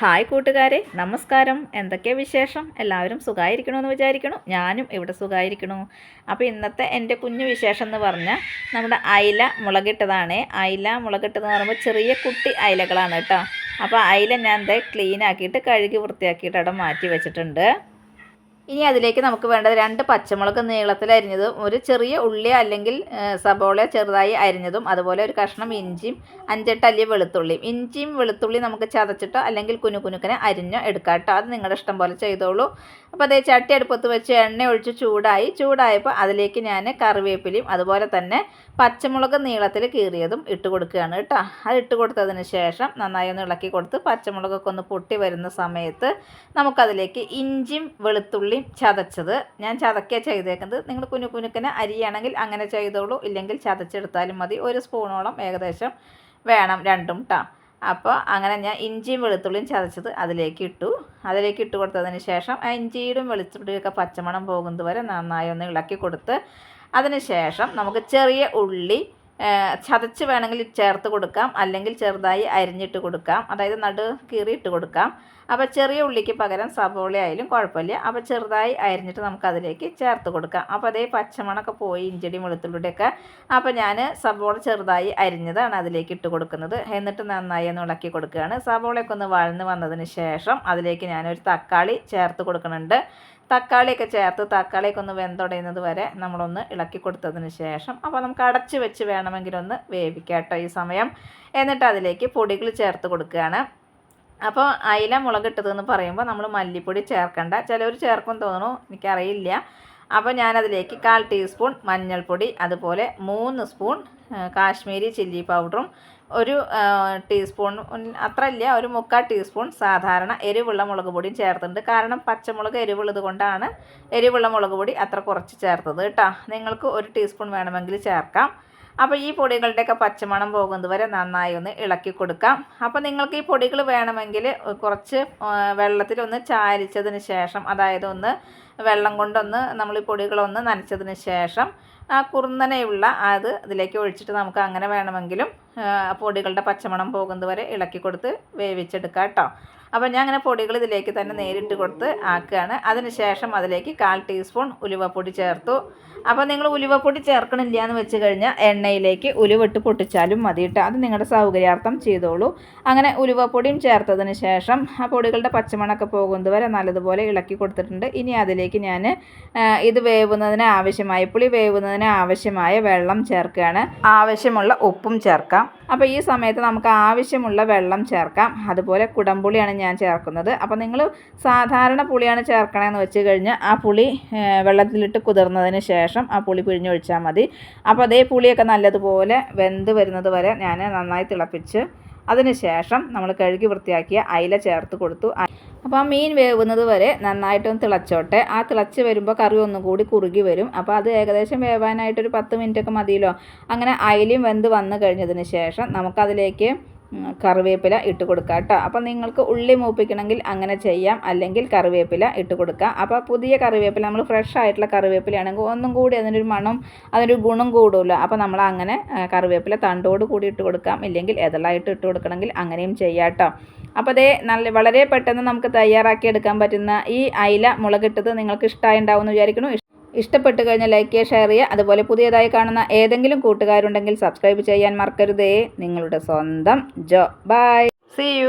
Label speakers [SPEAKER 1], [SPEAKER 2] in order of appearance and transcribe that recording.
[SPEAKER 1] Hi കൂട്ടുകാരെ നമസ്കാരം. എന്തൊക്കെ വിശേഷം? എല്ലാവരും സുഖമായിരിക്കണമെന്ന് വിചാരിക്കണു. ഞാനും ഇവിടെ സുഖമായിരിക്കണു അപ്പോൾ ഇന്നത്തെ എന്റെ കുഞ്ഞു വിശേഷം എന്ന് പറഞ്ഞാൽ നമ്മുടെ അയില മുളകിട്ടതാണ്. അയില മുളകിട്ടതെന്ന് പറയുമ്പോൾ ചെറിയ കുട്ടി അയിലകളാണ് കേട്ടോ. അപ്പോൾ അയില ഞാൻ എന്താ ക്ലീൻ ആക്കിയിട്ട് കഴുകി വൃത്തിയാക്കിയിട്ട് അവിടെ മാറ്റി വെച്ചിട്ടുണ്ട്. ഇനി അതിലേക്ക് നമുക്ക് വേണ്ടത് രണ്ട് പച്ചമുളക് നീളത്തിൽ അരിഞ്ഞതും ഒരു ചെറിയ ഉള്ളി അല്ലെങ്കിൽ സബോള ചെറുതായി അരിഞ്ഞതും അതുപോലെ ഒരു കഷ്ണം ഇഞ്ചിയും അഞ്ചെട്ട് അല്ലി വെളുത്തുള്ളിയും. ഇഞ്ചിയും വെളുത്തുള്ളി നമുക്ക് ചതച്ചിട്ടോ അല്ലെങ്കിൽ കുനു കുനുക്കനെ അരിഞ്ഞോ എടുക്കാം കേട്ടോ അത് നിങ്ങളുടെ ഇഷ്ടം പോലെ ചെയ്തോളൂ. അപ്പോൾ അതേ ചട്ടി അടുപ്പത്ത് വെച്ച് എണ്ണ ഒഴിച്ച് ചൂടായി. ചൂടായപ്പോൾ അതിലേക്ക് ഞാൻ കറിവേപ്പിലയും അതുപോലെ തന്നെ പച്ചമുളക് നീളത്തിൽ കീറിയതും ഇട്ട് കൊടുക്കുകയാണ് കേട്ടോ അത് ഇട്ട് കൊടുത്തതിന് ശേഷം നന്നായി ഒന്ന് ഇളക്കി കൊടുത്ത് പച്ചമുളകൊക്കെ ഒന്ന് പൊട്ടി വരുന്ന സമയത്ത് നമുക്കതിലേക്ക് ഇഞ്ചിയും വെളുത്തുള്ളി ഉള്ളി ചതച്ചത്. ഞാൻ ചതക്കുക ചെയ്തേക്കുന്നത്. നിങ്ങൾ കുഞ്ഞു കുഞ്ഞുക്കനെ അരിയാണെങ്കിൽ അങ്ങനെ ചെയ്തോളൂ. ഇല്ലെങ്കിൽ ചതച്ചെടുത്താലും മതി. ഒരു സ്പൂണോളം ഏകദേശം വേണം രണ്ടും കേട്ടോ അപ്പോൾ അങ്ങനെ ഞാൻ ഇഞ്ചിയും വെളുത്തുള്ളിയും ചതച്ചത് അതിലേക്ക് ഇട്ടു. അതിലേക്ക് ഇട്ട് കൊടുത്തതിന് ശേഷം ആ ഇഞ്ചിയുടെയും വെളുത്തുള്ളിയൊക്കെ പച്ചമണം പോകുന്നത് വരെ നന്നായി ഒന്ന് ഇളക്കി കൊടുത്ത് അതിന് ശേഷം നമുക്ക് ചെറിയ ഉള്ളി ചതച്ച് വേണമെങ്കിൽ ചേർത്ത് കൊടുക്കാം. അല്ലെങ്കിൽ ചെറുതായി അരിഞ്ഞിട്ട് കൊടുക്കാം. അതായത് നടു കീറിയിട്ട് കൊടുക്കാം. അപ്പോൾ ചെറിയ ഉള്ളിക്ക് പകരം സവോള ആയാലും കുഴപ്പമില്ല. അപ്പോൾ ചെറുതായി അരിഞ്ഞിട്ട് നമുക്ക് അതിലേക്ക് ചേർത്ത് കൊടുക്കാം. അപ്പോൾ അതേ പച്ചമണൊക്കെ പോയി ഇഞ്ചടി വെളുത്തുള്ളിയുടെയൊക്കെ. അപ്പോൾ ഞാൻ സവോള ചെറുതായി അരിഞ്ഞതാണ് അതിലേക്ക് ഇട്ട് കൊടുക്കുന്നത്. എന്നിട്ട് നന്നായി ഒന്ന് ഇളക്കി കൊടുക്കുകയാണ്. സവോളയൊക്കെ ഒന്ന് വഴന്ന് വന്നതിന് ശേഷം അതിലേക്ക് ഞാനൊരു തക്കാളി ചേർത്ത് കൊടുക്കുന്നുണ്ട്. തക്കാളിയൊക്കെ ചേർത്ത് തക്കാളിയൊക്കെ ഒന്ന് വെന്തുടയുന്നത് വരെ നമ്മളൊന്ന് ഇളക്കി കൊടുത്തതിന് ശേഷം അപ്പോൾ നമുക്ക് അടച്ച് വെച്ച് വേണമെങ്കിലൊന്ന് വേവിക്കാം കേട്ടോ ഈ സമയം. എന്നിട്ട് അതിലേക്ക് പൊടികൾ ചേർത്ത് കൊടുക്കുകയാണ്. അപ്പോൾ അയില മുളകിട്ടതെന്ന് പറയുമ്പോൾ നമ്മൾ മല്ലിപ്പൊടി ചേർക്കണ്ട. ചിലവർ ചേർക്കും തോന്നുന്നു എനിക്കറിയില്ല. അപ്പോൾ ഞാനതിലേക്ക് കാൽ ടീസ്പൂൺ മഞ്ഞൾപ്പൊടി അതുപോലെ മൂന്ന് സ്പൂൺ കാശ്മീരി ചില്ലി പൗഡറും ഒരു ടീസ്പൂൺ അത്ര ഇല്ല ഒരു മുക്കാൽ ടീസ്പൂൺ സാധാരണ എരിവുള്ള മുളക് പൊടിയും ചേർത്തിട്ടുണ്ട്. കാരണം പച്ചമുളക് എരിവുള്ളത് കൊണ്ടാണ് എരിവുള്ള മുളക് പൊടി അത്ര കുറച്ച് ചേർത്തത് കേട്ടോ. നിങ്ങൾക്ക് ഒരു ടീസ്പൂൺ വേണമെങ്കിൽ ചേർക്കാം. അപ്പോൾ ഈ പൊടികളുടെയൊക്കെ പച്ചമണം പോകുന്നത് വരെ നന്നായി ഒന്ന് ഇളക്കി കൊടുക്കാം. അപ്പോൾ നിങ്ങൾക്ക് ഈ പൊടികൾ വേണമെങ്കിൽ കുറച്ച് വെള്ളത്തിൽ ഒന്ന് ചാരിച്ചതിന് ശേഷം അതായത് ഒന്ന് വെള്ളം കൊണ്ടൊന്ന് നമ്മൾ ഈ പൊടികളൊന്ന് നനച്ചതിന് ശേഷം ആ കുറുന്നനെയുള്ള അത് ഇതിലേക്ക് ഒഴിച്ചിട്ട് നമുക്ക് അങ്ങനെ വേണമെങ്കിലും പൊടികളുടെ പച്ചമണം പോകുന്നത് വരെ ഇളക്കി കൊടുത്ത് വേവിച്ചെടുക്കാം കേട്ടോ. അപ്പോൾ ഞാൻ അങ്ങനെ പൊടികൾ ഇതിലേക്ക് തന്നെ നേരിട്ട് കൊടുത്ത് ആക്കുകയാണ്. അതിനുശേഷം അതിലേക്ക് കാൽ ടീസ്പൂൺ ഉലുവപ്പൊടി ചേർത്തു. അപ്പോൾ നിങ്ങൾ ഉലുവപ്പൊടി ചേർക്കണില്ല എന്ന് വെച്ച് കഴിഞ്ഞാൽ എണ്ണയിലേക്ക് ഉലുവിട്ട് പൊട്ടിച്ചാലും മതി കേട്ടോ. അത് നിങ്ങളുടെ സൗകര്യാർത്ഥം ചെയ്തോളൂ. അങ്ങനെ ഉലുവപ്പൊടിയും ചേർത്തതിന് ശേഷം ആ പൊടികളുടെ പച്ചമണൊക്കെ പോകുന്നത് വരെ നല്ലതുപോലെ ഇളക്കി കൊടുത്തിട്ടുണ്ട്. ഇനി അതിലേക്ക് ഞാൻ ഇത് വേവുന്നതിന് ആവശ്യമായ പുളി വേവുന്നതിന് ആവശ്യമായ വെള്ളം ചേർക്കുകയാണ്. ആവശ്യമുള്ള ഉപ്പും ചേർക്കാം. അപ്പോൾ ഈ സമയത്ത് നമുക്ക് ആവശ്യമുള്ള വെള്ളം ചേർക്കാം. അതുപോലെ കുടംപുളിയാണ് ഞാൻ ചേർക്കുന്നത്. അപ്പോൾ നിങ്ങൾ സാധാരണ പുളിയാണ് ചേർക്കണമെന്ന് വെച്ച് കഴിഞ്ഞാൽ ആ പുളി വെള്ളത്തിലിട്ട് കുതിർന്നതിന് ശേഷം ആ പുളി പിഴിഞ്ഞൊഴിച്ചാൽ മതി. അപ്പോൾ അതേ പുളിയൊക്കെ നല്ലതുപോലെ വെന്ത് വരുന്നത് വരെ ഞാൻ നന്നായി തിളപ്പിച്ച് അതിന് ശേഷം നമ്മൾ കഴുകി വൃത്തിയാക്കിയ അയില ചേർത്ത് കൊടുത്തു. അപ്പോൾ ആ മീൻ വേവുന്നത് വരെ നന്നായിട്ടൊന്ന് തിളച്ചോട്ടെ. ആ തിളച്ച് വരുമ്പോൾ കറി ഒന്നും കൂടി കുറുകി വരും. അപ്പോൾ അത് ഏകദേശം വേവാനായിട്ടൊരു പത്ത് മിനിറ്റൊക്കെ മതിയല്ലോ. അങ്ങനെ അയിലും വെന്ത് വന്നു കഴിഞ്ഞതിന് ശേഷം നമുക്കതിലേക്ക് കറിവേപ്പില ഇട്ട് കൊടുക്കുക കേട്ടോ അപ്പോൾ നിങ്ങൾക്ക് ഉള്ളി മൂപ്പിക്കണമെങ്കിൽ അങ്ങനെ ചെയ്യാം. അല്ലെങ്കിൽ കറിവേപ്പില ഇട്ട് കൊടുക്കുക അപ്പോൾ പുതിയ കറിവേപ്പില നമ്മൾ ഫ്രഷ് ആയിട്ടുള്ള കറിവേപ്പിലയാണെങ്കിൽ ഒന്നും കൂടി അതിനൊരു മണം അതിനൊരു ഗുണം കൂടുമല്ലോ. അപ്പോൾ നമ്മൾ അങ്ങനെ കറിവേപ്പില തണ്ടോട് കൂടി ഇട്ട് കൊടുക്കാം. ഇല്ലെങ്കിൽ എതളായിട്ട് ഇട്ട് കൊടുക്കണമെങ്കിൽ അങ്ങനെയും ചെയ്യാം കേട്ടോ അപ്പോൾ അതേ നല്ല വളരെ പെട്ടെന്ന് നമുക്ക് തയ്യാറാക്കി എടുക്കാൻ പറ്റുന്ന ഈ അയില മുളകിട്ടത് നിങ്ങൾക്ക് ഇഷ്ടമായി ഉണ്ടാവും എന്ന് വിചാരിക്കുന്നു. ഇഷ്ടപ്പെട്ട് കഴിഞ്ഞാൽ ലൈക്ക് ചെയ്യുക ഷെയർ ചെയ്യുക. അതുപോലെ പുതിയതായി കാണുന്ന ഏതെങ്കിലും കൂട്ടുകാരുണ്ടെങ്കിൽ സബ്സ്ക്രൈബ് ചെയ്യാൻ മറക്കരുതേ. നിങ്ങളുടെ സ്വന്തം ജോ. By C U